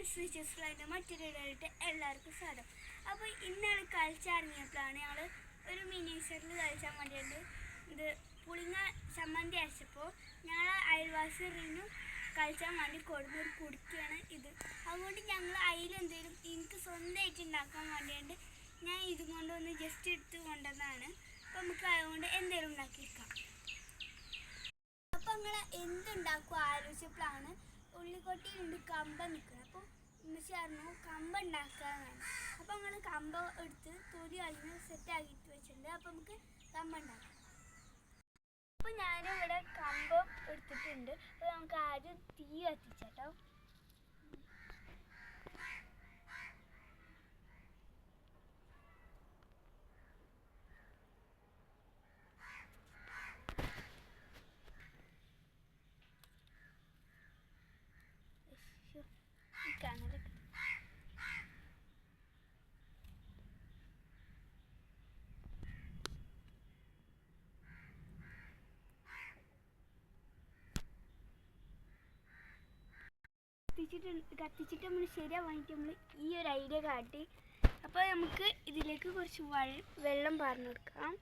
വിച്ചസ്ലൈന്റെ മറ്റൊരു ഇടയിട്ട് എല്ലാവർക്കും സ്വാഗതം. അപ്പോൾ ഇന്നാണ് കളിച്ചിറങ്ങിയപ്പോഴാണ് ഞങ്ങൾ ഒരു മിനിയേച്ചറിൽ കളിച്ചാൽ വേണ്ടിയിട്ട് ഇത് പുളിങ്ങ ചമ്മന്തി അരച്ചപ്പോൾ ഞങ്ങൾ അയൽവാസി റീനും കളിച്ചാൻ വേണ്ടി കൊടുന്ന ഒരു കുടുക്കിയാണ് ഇത്. അതുകൊണ്ട് ഞങ്ങൾ അതിലെന്തെങ്കിലും എനിക്ക് സ്വന്തമായിട്ട് ഉണ്ടാക്കാൻ വേണ്ടിയിട്ട് ഞാൻ ഇതും കൊണ്ടൊന്ന് ജസ്റ്റ് എടുത്ത് കൊണ്ടുവന്നതാണ്. അപ്പോൾ നമുക്ക് അതുകൊണ്ട് എന്തെങ്കിലും ഉണ്ടാക്കിയിരിക്കാം അപ്പം നിങ്ങൾ എന്തുണ്ടാക്കും ആലോചിച്ചപ്പോഴാണ് ഉള്ളിക്കൊട്ടിയിലുണ്ട് കമ്പ നിൽക്കുന്നത് അപ്പോൾ ഉമ്മച്ചി പറഞ്ഞു കമ്പ ഉണ്ടാക്കാന്നാണ്. അപ്പോൾ നമ്മൾ കമ്പ എടുത്ത് തൊലി അളിഞ്ഞ് സെറ്റ് ആക്കിയിട്ട് വെച്ചിട്ടുണ്ട്. അപ്പോൾ നമുക്ക് കമ്പ ഉണ്ടാക്കാം. അപ്പോൾ ഞാനിവിടെ കമ്പം എടുത്തിട്ടുണ്ട്. അപ്പോൾ നമുക്ക് ആദ്യം തീ കത്തിച്ചേട്ടോ. കത്തിച്ചിട്ട് കത്തിച്ചിട്ട് നമ്മൾ ശരിയാവാനിട്ട് നമ്മൾ ഈ ഒരു ഐഡിയ കാട്ടി. അപ്പോൾ നമുക്ക് ഇതിലേക്ക് കുറച്ച് വെള്ളം പാർന്നു കൊടുക്കാം.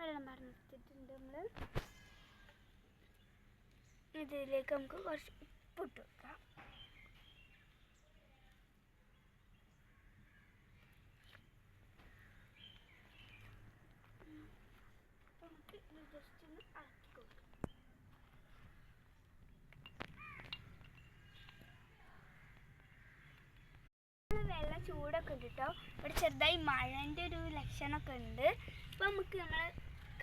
വെള്ളം പാർന്നു കൊടുത്തിട്ടുണ്ട് നമ്മൾ ഇതിലേക്ക് നമുക്ക് കുറച്ച് ഉപ്പിട്ട് കൊടുക്കാം അപ്പോൾ നമുക്ക് ഇത് ജസ്റ്റ് ഒന്ന് ഇളക്കി ചൂടൊക്കെ ഉണ്ട് കേട്ടോ ഇവിടെ ചെറുതായി മഴന്റെ ഒരു ലക്ഷണമൊക്കെ ഉണ്ട് അപ്പോൾ നമുക്ക് നമ്മൾ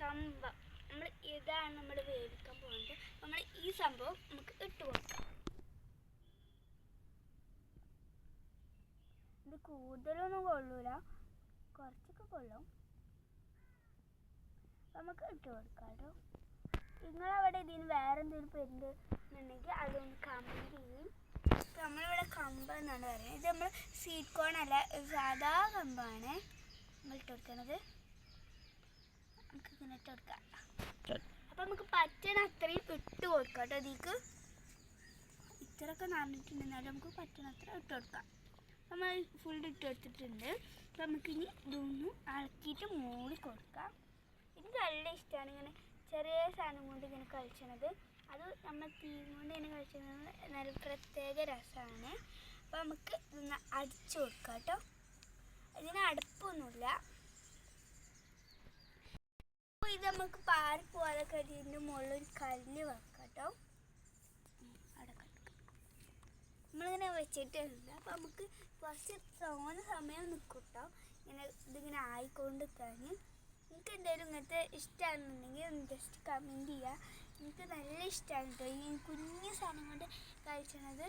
കമ്പ നമ്മൾ ഇതാണ് നമ്മൾ വേവിക്കാൻ പോകുന്നത് നമ്മൾ ഈ സംഭവം നമുക്ക് ഇട്ട് കൊടുക്കാം. ഇത് കൂടുതലൊന്നും കൊള്ളൂല. കുറച്ചൊക്കെ കൊള്ളും. നമുക്ക് ഇട്ട് കൊടുക്കാം കേട്ടോ നിങ്ങളവിടെ ഇതിന് വേറെ എന്തെങ്കിലും പേരുണ്ട് എന്നുണ്ടെങ്കിൽ അതൊന്ന് കമന്റ് ചെയ്യും. നമ്മളിവിടെ കമ്പ് എന്നാണ് പറയുന്നത്. ഇത് നമ്മൾ സീറ്റ് കോൺ അല്ല സാധാ കമ്പാണ് നമ്മൾ ഇട്ട് കൊടുക്കുന്നത് നമുക്ക് ഇങ്ങനെ ഇട്ട് കൊടുക്കാം. അപ്പം നമുക്ക് പറ്റണ അത്രയും ഇട്ട് കൊടുക്കാം കേട്ടോ ഇതിക്ക്. ഇത്രയൊക്കെ നിറഞ്ഞിട്ടുണ്ടെന്നാലും നമുക്ക് പറ്റണ അത്ര ഇട്ട് കൊടുക്കാം. നമ്മൾ ഫുൾ ഇട്ട് കൊടുത്തിട്ടുണ്ട്. അപ്പം നമുക്കിനി ഇതൊന്നും ഇളക്കിയിട്ട് മൂടി കൊടുക്കാം. എനിക്ക് നല്ല ഇഷ്ടമാണ് ഇങ്ങനെ ചെറിയ സാധനം കൊണ്ട് ഇങ്ങനെ കളിച്ചണത് അത് നമ്മൾ തീ കൊണ്ട് ഇങ്ങനെ കളിച്ചത് നല്ല പ്രത്യേക രസമാണ് അപ്പോൾ നമുക്ക് ഇതൊന്ന് അടിച്ചു കൊടുക്കാം കേട്ടോ. ഇതിന് അടുപ്പൊന്നുമില്ല. അപ്പോൾ ഇത് നമുക്ക് പാറി പോകാതൊക്കെ കഴിഞ്ഞിട്ട് മുകളിൽ കല്ല് വെക്കാം കേട്ടോ. നമ്മളിങ്ങനെ വെച്ചിട്ടുണ്ട് അപ്പോൾ നമുക്ക് കുറച്ച് തോന്ന സമയം നിൽക്കും കേട്ടോ. ഇങ്ങനെ ഇതിങ്ങനെ ആയിക്കൊണ്ടിരിക്കാൻ. നിങ്ങൾക്ക് എന്തായാലും ഇങ്ങനത്തെ ഇഷ്ടമാണെന്നുണ്ടെങ്കിൽ ഒന്ന് ജസ്റ്റ് കമന്റ് ചെയ്യുക എനിക്ക് നല്ല ഇഷ്ടമാണ് കേട്ടോ ഈ കുഞ്ഞു സാധനം കൊണ്ട് കഴിച്ചത്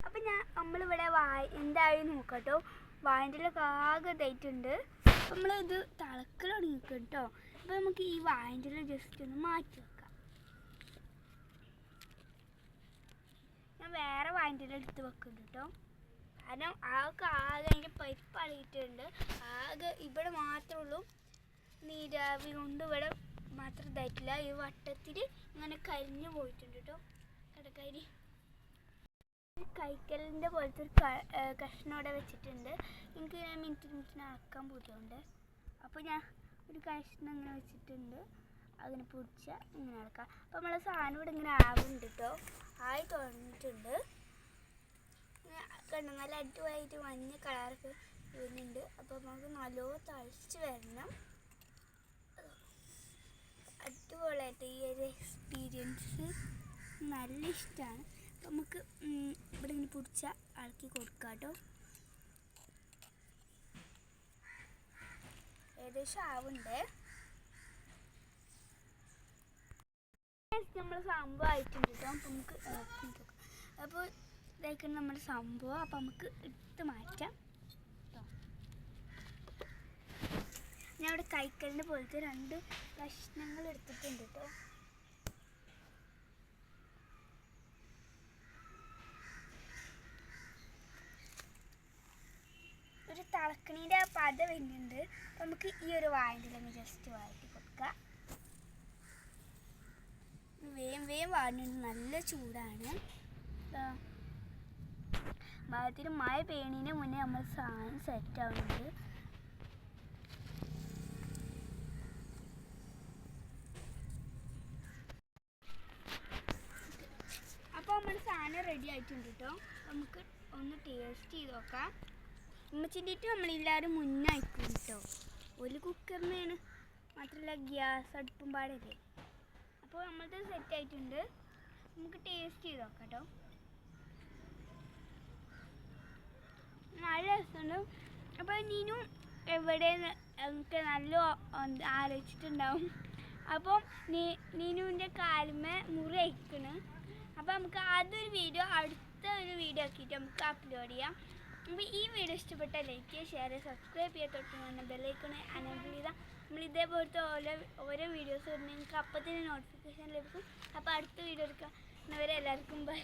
അപ്പം ഞാൻ നമ്മളിവിടെ വായ എന്തായാലും നോക്കട്ടോ. വായന്റെ ആകെ ഇതായിട്ടുണ്ട്. നമ്മളിത് തിളക്കൽ തുടങ്ങിക്കും കേട്ടോ അപ്പം നമുക്ക് ഈ വായന്റെ ജസ്റ്റ് ഒന്ന് മാറ്റി വെക്കാം ഞാൻ വേറെ വായന്റെ എടുത്ത് വെക്കുന്നുണ്ട് കേട്ടോ കാരണം ആകെ ആകെ അതിന്റെ പരിപ്പ് അളിയിട്ടുണ്ട് ആകെ ഇവിടെ മാത്രമേ ഉള്ളൂ നീരാവി കൊണ്ട് ഇവിടെ മാത്രം ഇതായിട്ടില്ല. ഈ വട്ടത്തിൽ ഇങ്ങനെ കരിഞ്ഞു പോയിട്ടുണ്ട് കേട്ടോ കടക്കരി. കൈക്കലിന്റെ പോലത്തെ ഒരു കഷ്ണം അവിടെ വെച്ചിട്ടുണ്ട്. എനിക്ക് ഞാൻ മിനിറ്റ് മിനിറ്റിന് അളക്കാൻ പൂതിയുണ്ട്. അപ്പോൾ ഞാൻ ഒരു കഷ്ണം ഇങ്ങനെ വെച്ചിട്ടുണ്ട്. അതിനെ പിടിച്ച ഇങ്ങനെ അളക്കാം അപ്പോൾ നമ്മളെ സാധനം ഇവിടെ ഇങ്ങനെ ആവുന്നുണ്ട് കേട്ടോ ആയി തുടങ്ങിയിട്ടുണ്ട്. കണ്ടു നല്ല അടിപൊളിയായിട്ട് മഞ്ഞ കളറൊക്കെ വരുന്നുണ്ട്. അപ്പോൾ നമുക്ക് നല്ലോ തളിച്ച് വരണം. അടിപൊളിയായിട്ട് ഈ ഒരു എക്സ്പീരിയൻസ് നല്ല ഇഷ്ടമാണ് നമുക്ക് ഇവിടെ ഇങ്ങനെ പിടിച്ച ആൾക്കി കൊടുക്കാം കേട്ടോ ഏകദേശം ആവുണ്ടേ നമ്മൾ സംഭവം ആയിട്ടുണ്ട്. അപ്പോൾ നമുക്ക് അപ്പോൾ ഇതായിക്കണം നമ്മുടെ സംഭവം. അപ്പോൾ നമുക്ക് എടുത്ത് മാറ്റാം. ഞാൻ ഇവിടെ കൈക്കലിന്റെ പോലത്തെ രണ്ട് കഷ്ണങ്ങൾ എടുത്തിട്ടുണ്ട് കേട്ടോ. ഒരു തളക്കണീന്റെ പത വരുന്നുണ്ട്. നമുക്ക് ഈ ഒരു വാഴന്റെ ജസ്റ്റ് വാഴറ്റി കൊടുക്കാം. വേം വേം വാടുന്നുണ്ട് നല്ല ചൂടാണ്. ഭാഗത്തിന് മഴ പെയ്യണതിന് മുന്നേ നമ്മൾ സാധനം സെറ്റ് ആവുന്നുണ്ട്. അപ്പോൾ നമ്മൾ സാധനം റെഡി ആയിട്ടുണ്ട് കേട്ടോ നമുക്ക് ഒന്ന് ടേസ്റ്റ് ചെയ്ത് നോക്കാം. ഉമ്മച്ചിന്റെ നമ്മളെല്ലാവരും മുന്നയക്കും കേട്ടോ ഒരു കുക്കറിനാണ് മാത്രമല്ല ഗ്യാസ് അടുപ്പും പാടല്ലേ? അപ്പോൾ നമ്മളത് സെറ്റ് ആയിട്ടുണ്ട്. നമുക്ക് ടേസ്റ്റ് ചെയ്ത് നോക്കാം കേട്ടോ. നല്ല രസമുണ്ട്. അപ്പോൾ നീനു എവിടെ നമുക്ക് നല്ല ആലോചിച്ചിട്ടുണ്ടാവും. അപ്പോൾ നീ നീനുവിന്റെ കാലുമേ മുറി അപ്പോൾ നമുക്ക് അതൊരു വീഡിയോ അടുത്ത ഒരു വീഡിയോ ആക്കിയിട്ട് നമുക്ക് അപ്ലോഡ് ചെയ്യാം. അപ്പോൾ ഈ വീഡിയോ ഇഷ്ടപ്പെട്ട ലൈക്ക് ഷെയർ സബ്സ്ക്രൈബ് ചെയ്യുക തൊട്ട് ഇതേപോലത്തെ ഓരോ ഓരോ വീഡിയോസ് നിങ്ങൾക്ക് അപ്പം തന്നെ നോട്ടിഫിക്കേഷൻ ലഭിക്കും. അപ്പോൾ അടുത്ത വീഡിയോ എടുക്കാം. എന്നവരെ എല്ലാവർക്കും ബൈ